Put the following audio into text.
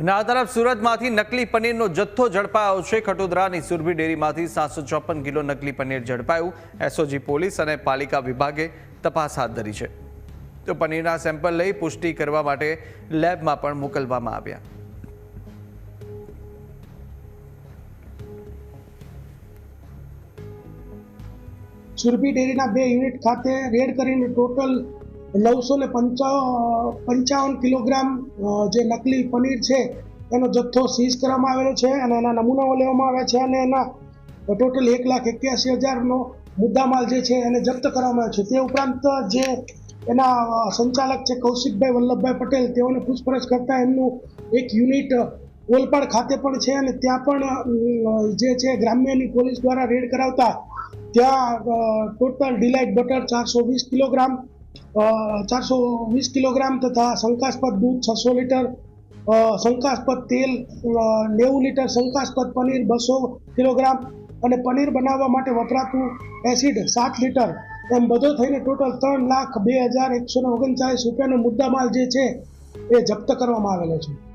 આ તરફ સુરતમાંથી નકલી પનીરનો જથ્થો ઝડપાયો છે. ખટોદરાની સુરભી ડેરીમાંથી સાતસો ચોપન કિલો નકલી પનીર ઝડપાયું. એસઓજી પોલીસ અને પાલિકા વિભાગે તપાસ હાથ ધરી છે. તો પનીરના સેમ્પલ લઈ પુષ્ટિ કરવા માટે લેબમાં પણ મોકલવામાં આવ્યા. સુરભી ડેરીના બે યુનિટ ખાતે રેડ કરીને ટોટલ નવસો ને પંચાવન કિલોગ્રામ જે નકલી પનીર છે, એનો જથ્થો સીઝ કરવામાં આવેલો છે અને એના નમૂનાઓ લેવામાં આવ્યા છે અને એના ટોટલ એક લાખ એક્યાસી હજારનો મુદ્દામાલ જે છે એને જપ્ત કરવામાં આવ્યો છે. તે ઉપરાંત જે એના સંચાલક છે કૌશિકભાઈ વલ્લભભાઈ પટેલ, તેઓને પૂછપરછ કરતા એમનું એક યુનિટ ઓલપાડ ખાતે પણ છે અને ત્યાં પણ જે છે ગ્રામ્યની પોલીસ દ્વારા રેડ કરાવતા, ત્યાં ટોટલ ડિલાઇટ બટર ચારસો વીસ કિલોગ્રામ ચારસો વીસ કિલોગ્રામ તથા શંકાસ્પદ દૂધ, છસો લીટર શંકાસ્પદ તેલ નેવું લીટર શંકાસ્પદ પનીર, બસો કિલોગ્રામ અને પનીર બનાવવા માટે વપરાતું એસિડ સાત લીટર. એમ બધો થઈને ટોટલ ત્રણ લાખ બે હજાર એકસો ઓગણચાલીસ રૂપિયાનો મુદ્દામાલ જે છે એ જપ્ત કરવામાં આવેલો છે.